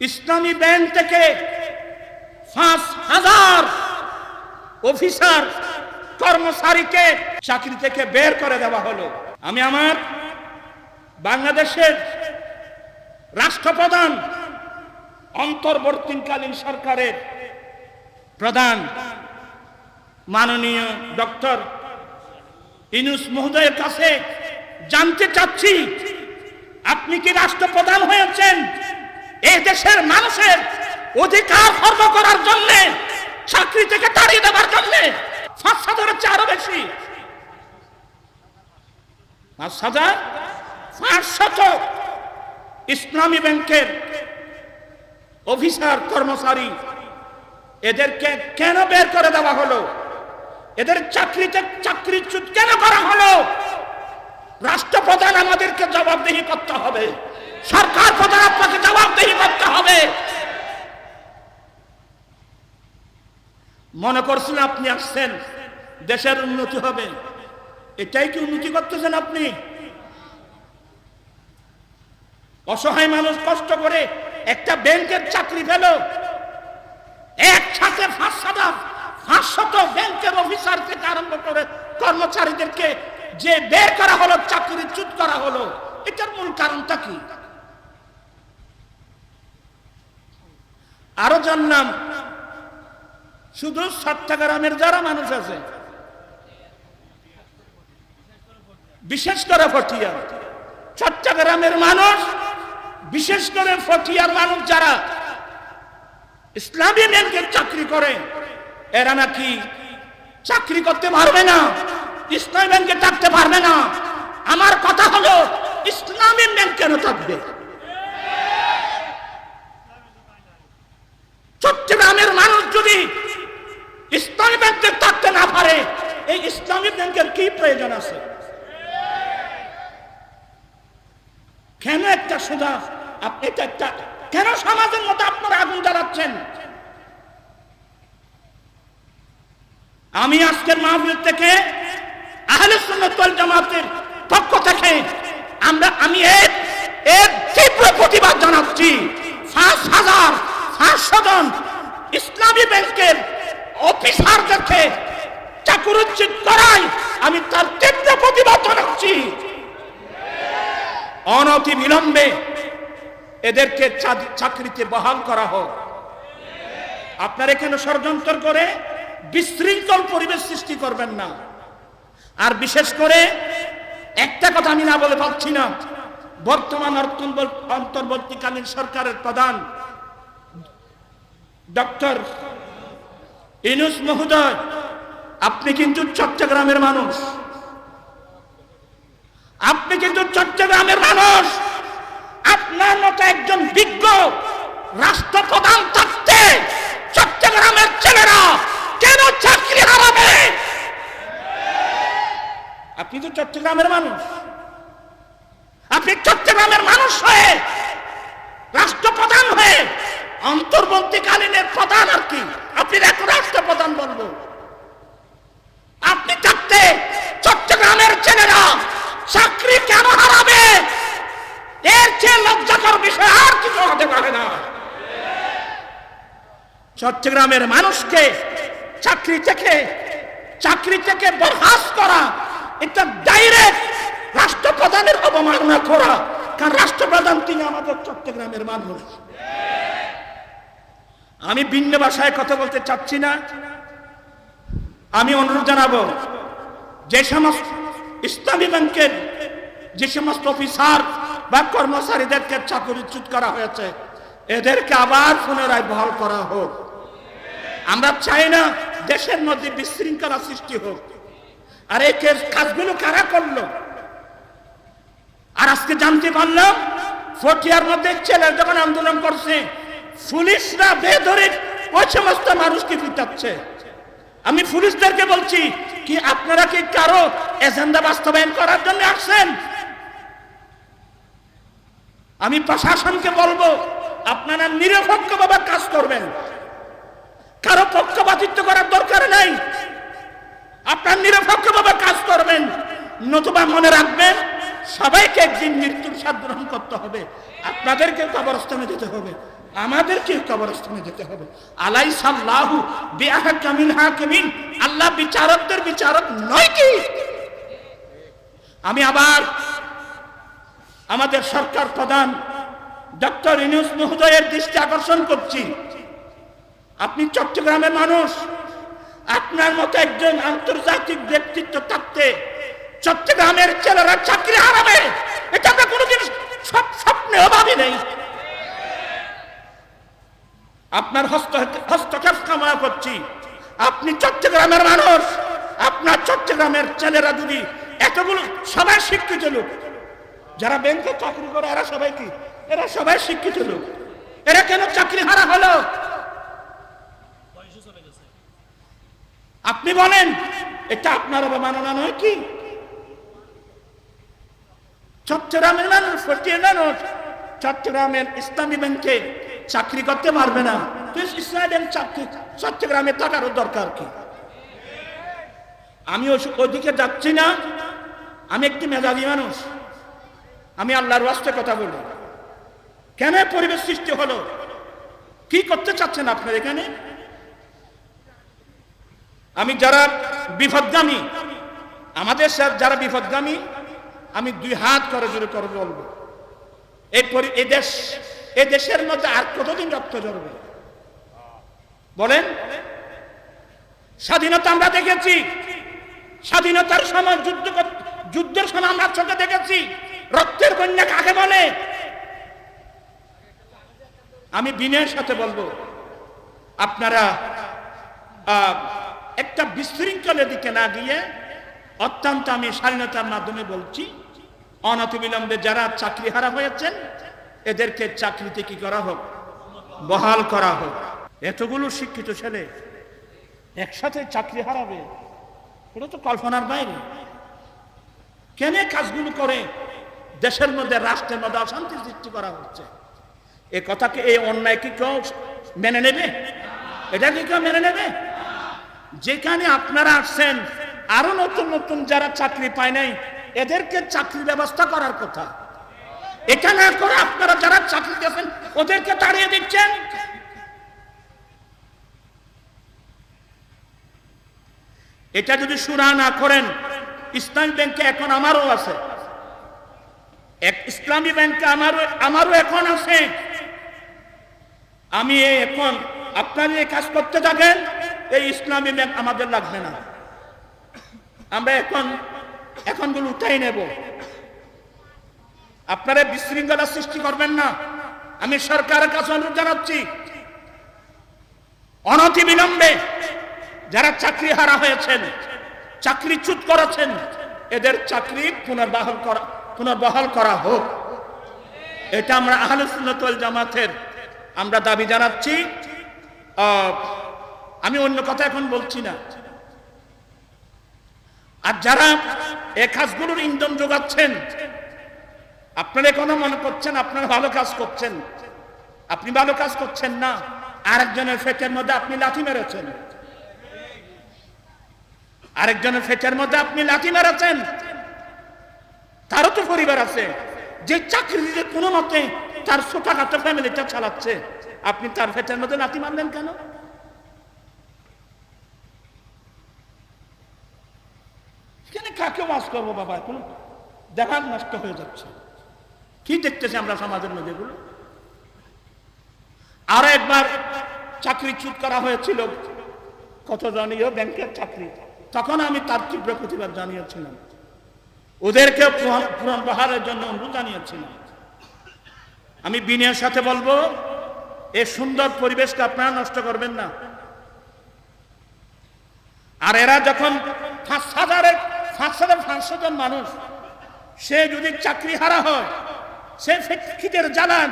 ইসলামী bank থেকে পাঁচ হাজার অফিসার, কর্মচারীকে চাকরি থেকে বের করে দেওয়া হলো। আমি আমার বাংলাদেশের রাষ্ট্রপ্রধান, অন্তর্বর্তীকালীন সরকারের প্রধান, মাননীয় ডক্টর ইনুস মহোদয়ের কাছে জানতে চাচ্ছি, আপনি কি রাষ্ট্রপ্রধান হয়েছেন? এই দেশের মানুষের অধিকার খর্ব করার জন্য, চাকরি থেকে তাড়িয়ে দেওয়ার জন্য আরও বেশি। ইসলামী ব্যাংকের অফিসার, কর্মচারী, এদেরকে কেন বের করে দেওয়া হলো? এদের চাকরিতে চাকরিচ্যুত কেন করা হলো? রাষ্ট্রপ্রধান আমাদেরকে জবাবদিহি করতে হবে। সরকার প্রধান আপনাকে জবাবদিহি করতে হবে মনে করছেন আপনি আসছেন, দেশের উন্নতি হবে। এটাই কি উন্নতি করতেছেন আপনি? অসহায় মানুষ কষ্ট করে একটা ব্যাংকের চাকরি পেল, একসাথে পাঁচশত পাঁচশত ব্যাংকের অফিসার থেকে আরম্ভ করে কর্মচারীদেরকে যে বের করা হলো, চাকরি চ্যুত করা হলো, এটার মূল কারণটা কি? আরও জানলাম শুধু চট্টগ্রামের যারা মানুষ আছে, বিশেষ করে ফটিয়া চট্টগ্রামের মানুষ, বিশেষ করে ফটিয়ার মানুষ যারা ইসলামী ব্যাংকের চাকরি করে, এরা নাকি চাকরি করতে পারবে না, ইসলামী ব্যাংকে থাকতে পারবে না। আমার কথা হলো, ইসলামী ব্যাংক কেন থাকবে? চট্টগ্রামের মানুষ যদি ইসলামী ব্যাংকে থাকতে না পারে এই ইসলামী ব্যাংকের কি প্রয়োজন আছে? কেন একটা সুধা আপ- এটা একটা কেন সমাজের মতো আপনারা আগুন জ্বালাচ্ছেন? আমি আজকের মাহফিল থেকে আহলে সুন্নাত ওয়াল জামাতের পক্ষ থেকে আমরা আমি এর এর তীব্র প্রতিবাদ জানাচ্ছি। পাঁচ হাজার পাঁচশো জন ইসলামী ব্যাংকের অফিসারদেরকে চাকুরুচ্ছিত করাই আমি তার তীব্র প্রতিবাদ জানাচ্ছি। অনতি বিলম্বে এদেরকে চাকরিতে বহাল করা হোক। আপনার এখানে ষড়যন্ত্র করে বিশৃঙ্খল পরিবেশ সৃষ্টি করবেন না। আর বিশেষ করে একটা কথা আমি না বলে পাচ্ছি না, বর্তমান অন্তর্বর্তীকালীন সরকারের প্রধান ডক্টর ইনুস মহোদয় আপনি কিন্তু চট্টগ্রামের মানুষ। আপনি কিন্তু চট্টগ্রামের মানুষ। আপনার মতো একজন বিজ্ঞ রাষ্ট্রপ্রধান থাকতে চট্টগ্রামের ছেলেরা কেন চাকরি হারাবে? আপনি তো চট্টগ্রামের মানুষ। আপনি চট্টগ্রামের মানুষ হয়ে রাষ্ট্রপ্রধান হয়ে অন্তর্বর্তীকালীনের প্রধান আর কি। আপনি এখন রাষ্ট্রপ্রধান বলব আপনি থাকতে চট্টগ্রামের ছেলেরা চাকরি কেন হারাবে এর চেয়ে লজ্জাকর বিষয় আর কিছু হতে পারে না চট্টগ্রামের মানুষকে চাকরি থেকে চাকরি থেকে বরখাস্ত করা, এটা ডাইরেক্ট রাষ্ট্রপ্রধানের অবমাননা করা, কারণ রাষ্ট্রপ্রধান তিনি আমাদের চট্টগ্রামের মানুষ। আমি ভিন্ন ভাষায় কথা বলতে চাচ্ছি না। আমি অনুরোধ জানাব, যে সমস্ত ইসলামী ব্যাংকের যে সমস্ত অফিসার বা কর্মচারীদেরকে চাকরিচ্যুত করা হয়েছে, এদেরকে আবার পুনরায় বহাল করা হোক। আমরা চাই না দেশের মধ্যে বিশৃঙ্খলা সৃষ্টি হোক। আর এই কাজগুলো কারা করল? আর আজকে জানতে পারলাম, ফটিয়ার মধ্যে ছেলে যখন আন্দোলন করছে, পুলিশরা বেধরে ওই সমস্ত মানুষকে পিটাচ্ছে। আমি পুলিশদেরকে বলছি, কি আপনারা কি কারও এজেন্ডা বাস্তবায়ন করার জন্য আসছেন? আমি প্রশাসনকে বলব, আপনারা নিরপেক্ষভাবে কাজ করবেন। কারও পক্ষপাতিত্ব করার দরকার নাই। আপনার নিরপেক্ষভাবে কাজ করবেন, নতুবা মনে রাখবেন, সবাইকে একদিন মৃত্যুর স্বাদ গ্রহণ করতে হবে। আপনাদেরকে কবরস্থানে যেতে হবে আমাদেরকে কবরস্থানে যেতে হবে। আলাই সাল্লাহু বিআহা কামিল হাকিমিন। আল্লাহ বিচারকদের বিচারক নয় কি? আমি আবার আমাদের সরকার প্রধান ডক্টর ইনুস মহোদয়ের দৃষ্টি আকর্ষণ করছি। আপনি চট্টগ্রামের মানুষ। আপনার মতো একজন আন্তর্জাতিক ব্যক্তিত্ব থাকতে চট্টগ্রামের ছেলেরা চাকরি হারাবে। এটা আমরা কোনোদিন স্বপ- স্বপ্নেও ভাবি নেই। আপনার হস্ত হস্তক্ষেপ কামনা করছি। আপনি চট্টগ্রামের মানুষ। আপনার চট্টগ্রামের ছেলেরা যদি এতগুলো সবাই শিক্ষিত লোক, যারা ব্যাংকে চাকরি করে, এরা সবাই কি? এরা সবাই শিক্ষিত লোক। এরা কেন চাকরি হারা হলো? আপনি বলেন, এটা আপনার অবমাননা নয় কি? চট্টগ্রামের মানুষ ফটিয়ার মানুষ, চট্টগ্রামের ইসলামী ব্যাংকে চাকরি করতে পারবে না। ইসলামী ব্যাংক চাকরি, চট্টগ্রামে থাকারও দরকার কি? আমি ওই- ওইদিকে যাচ্ছি না। আমি একটি মেধাবী মানুষ। আমি আল্লাহর ওয়াস্তে কথা বলি। কেন পরিবেশ সৃষ্টি হলো? কি করতে চাচ্ছেন আপনার এখানে? আমি যারা বিপদগামী, আমাদের স্যার যারা বিপদগামী, আমি দুই হাত করে জোরে করে বলব। এই পরি- এই দেশ, এই দেশের মধ্যে আর কতদিন রক্ত ঝরবে? বলেন। স্বাধীনতা আমরা দেখেছি। স্বাধীনতার সময় যুদ্ধ যুদ্ধের সময় আমরা চোখে দেখেছি। রক্তের বন্যা কাকে বলে? আমি বিনয়ের সাথে বলব। আপনারা একটা বিশৃঙ্খলের দিকে না গিয়ে অত্যন্ত আমি স্বাধীনতার মাধ্যমে বলছি, অনতিবিলম্বে যারা চাকরি হারা হয়েছেন, এদেরকে চাকরিতে কি করা হোক? বহাল করা হোক। এতগুলো শিক্ষিত ছেলে একসাথে চাকরি হারাবে এটা তো কল্পনার বাইরে। কেন কাজগুলো করে? দেশের মধ্যে রাষ্ট্রের মধ্যে অশান্তি সৃষ্টি করা হচ্ছে। এ কথাকে এই অন্যায় কি কেউ মেনে নেবে? এটা কি কেউ মেনে নেবে? যেখানে আপনারা আসছেন, আরও নতুন নতুন যারা চাকরি পায় নাই, এদেরকে চাকরির ব্যবস্থা করার কথা। এটা না করে আপনারা যারা চাকরি দিয়েছেন, ওদেরকে তাড়িয়ে দিচ্ছেন। এটা যদি সুরা না করেন, ইসলামী ব্যাংকে এখন আমারও আছে। এক ইসলামী ব্যাংকে আমারও আমারও এখন আছে। আমি এখন আপনারা কাজ করতে থাকেন। এই ইসলামী ব্যাংক আমাদের লাগবে না। আমরা এখন এখনগুলো উঠাই নেব। আপনারা বিশৃঙ্খলা সৃষ্টি করবেন না। আমি সরকারের কাছে অনুরোধ জানাচ্ছি অনতি বিলম্বে যারা চাকরি হারা হয়েছেন, চাকরি চুত করেছেন, এদের চাকরি পুনর্বহাল করা পুনর্বহাল করা হোক। এটা আমরা আহলে সুন্নাত ওয়াল জামাতের আমরা দাবি জানাচ্ছি। আমি অন্য কথা এখন বলছি না। আর যারা এ কাজগুলোর ইন্ধন যোগাচ্ছেন, আপনারা এখনও মনে করছেন আপনারা ভালো কাজ করছেন। আপনি ভালো কাজ করছেন না, আরেকজনের ফেটের মধ্যে আপনি লাথি মেরেছেন। আরেকজনের ফেটের মধ্যে আপনি লাথি মেরেছেন। তারও তো পরিবার আছে, যে চাকরি দিতে কোনো মতে তার ছোটখাটো ফ্যামিলিটা চালাচ্ছে। আপনি তার ফেটের মধ্যে লাথি মারলেন কেন? বাস করব বাবা, এখন দেখার নষ্ট হয়ে যাচ্ছে। কি দেখতেছি আমরা সমাজের মধ্যে এগুলো? আরও একবার চাকরি চুট করা হয়েছিল। কত জনীয় ব্যাংকের চাকরি। তখন আমি তার তীব্র প্রতিবাদ জানিয়েছিলাম। ওদেরকে পুনর্বহারের জন্য অনুরোধ জানিয়েছিলাম। আমি বিনয়ের সাথে বলব, এই সুন্দর পরিবেশটা আপনারা নষ্ট করবেন না। আর এরা যখন পাঁচ হাজারের হাজার পাঁচশো জন মানুষ। সে যদি চাকরি হারা হয়, সে খিদের জ্বালান।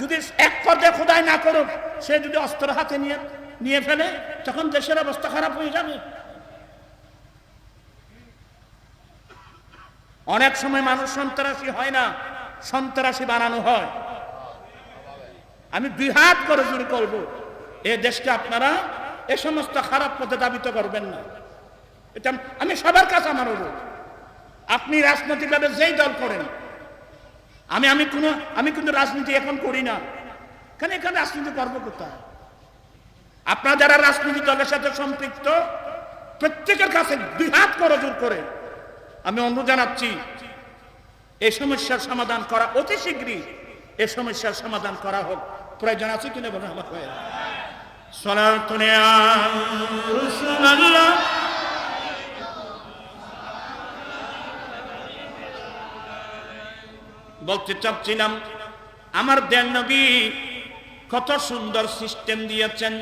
যদি এক পর্যায়ে খোদাই না করুক, সে যদি অস্ত্র হাতে নিয়ে নিয়ে ফেলে, তখন দেশের অবস্থা খারাপ হয়ে যাবে। অনেক সময় মানুষ সন্ত্রাসী হয় না, সন্ত্রাসী বানানো হয়। আমি দুই হাত করে শুরু করব, এ দেশকে আপনারা এ সমস্ত খারাপ পথে দাবিত করবেন না। এটা আমি সবার কাছে আমার অনুরোধ। আপনি রাজনৈতিকভাবে যেই দল করেন, আমি আমি কোনো, আমি কিন্তু রাজনীতি এখন করি না। কেন এখানে রাজনীতি করব কোথায়? আপনারা যারা রাজনীতি দলের সাথে সম্পৃক্ত, প্রত্যেকের কাছে দুই হাত করজোর করে আমি অনুরোধ জানাচ্ছি এই সমস্যার সমাধান করা অতি শীঘ্রই, এ সমস্যার সমাধান করা হোক। প্রয়োজন আছে কিনা বলে আমার হয়ে বলতে চাচ্ছিলাম আমার দেন নবী কত সুন্দর সিস্টেম দিয়েছেন।